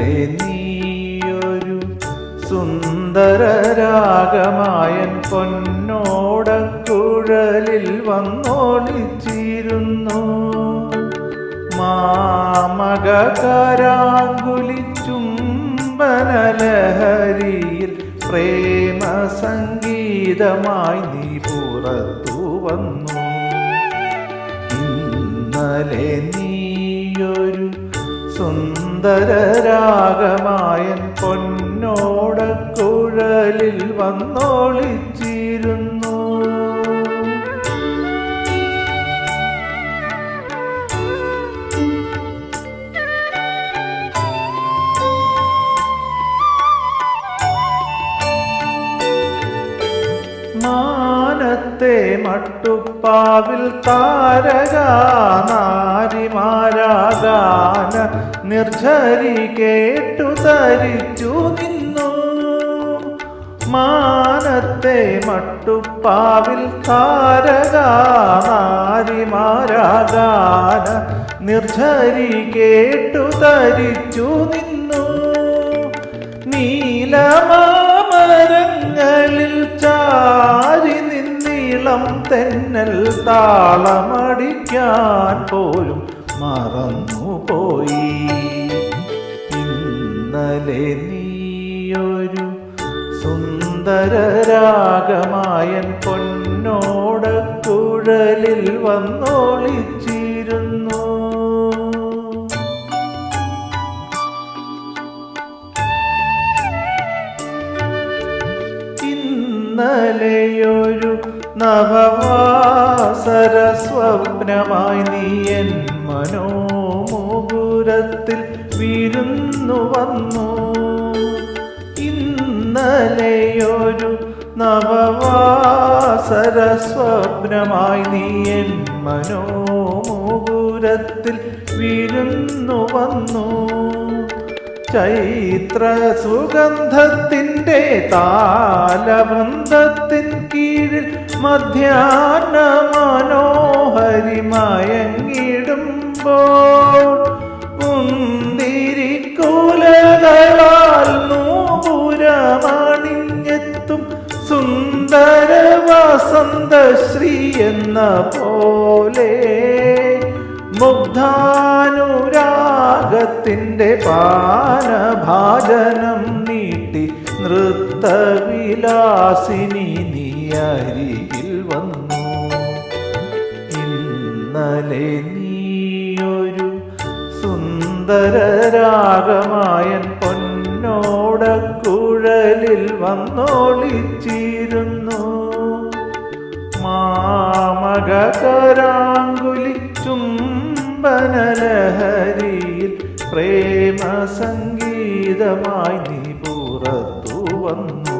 സുന്ദരേ നീയൊരു സുന്ദര രാഗമായൻ പൊന്നോടക്കുഴലിൽ വന്നോളിച്ചിരുന്നു. മാമകരാങ്കുലി ചുംബനലഹരിയിൽ പ്രേമ സംഗീതമായി നീ പുറത്തു വന്നു. ഇന്നലെ നീയൊരു സുന്ദരരാഗമായൻ പൊന്നോടക്കുഴലിൽ വന്നോളിച്ചിരുന്നു. മാനത്തെ മട്ടുപ്പാവിൽ താരക നാരിമാരാഗാന നിർജരി കേട്ടു തരിച്ചു നിന്നു. മാനത്തെ മട്ടുപ്പാവിൽ താരക നാരിമാരാഗാന നിർജരി കേട്ടു തരിച്ചു നിന്നു. നീലമാമരങ്ങളിൽ ചാരി നിന്നീളം തെന്നൽ താളമടിക്കാൻ പോലും മറന്നുപോയി. ഇന്നലെ നീയൊരു സുന്ദരരാഗമായൻ പൊന്നോടക്കുഴലിൽ വന്നോളിച്ചിരുന്നു. ഇന്നലെയൊരു നവവാസര സ്വപ്നമായി നീ എൻ മനോമുകുരത്തിൽ വിരുന്നു വന്നു. ഇന്നലെയൊരു നവവാസരസ്വപ്നമായി നീ എൻ മനോമുകുരത്തിൽ വിരുന്നു വന്നു. ചൈത്ര സുഗന്ധത്തിന്റെ താലവൃന്ദത്തിൻ കീഴിൽ മനോഹരി മയങ്ങിടുമ്പോൾ മുന്തിരിക്കുലകളാൽ നൂപുരമണിഞ്ഞെത്തും സുന്ദര വസന്തശ്രീ എന്ന പോലെ മുഗ്ധാനുരാഗത്തിന്റെ പാനഭാജനം നീട്ടി നൃത്തവിലാസിനി നീ അരികിൽ വന്നു. ഇന്നലെ നീയൊരു സുന്ദരരാഗമായൻ പൊന്നോടക്കുഴലിൽ വന്നോളിച്ചിരുന്നു. മാമകരാങ്കുലി ചുംബനലഹരിയിൽ പ്രേമ സംഗീതമായി നീ പുറത്തു വന്നു.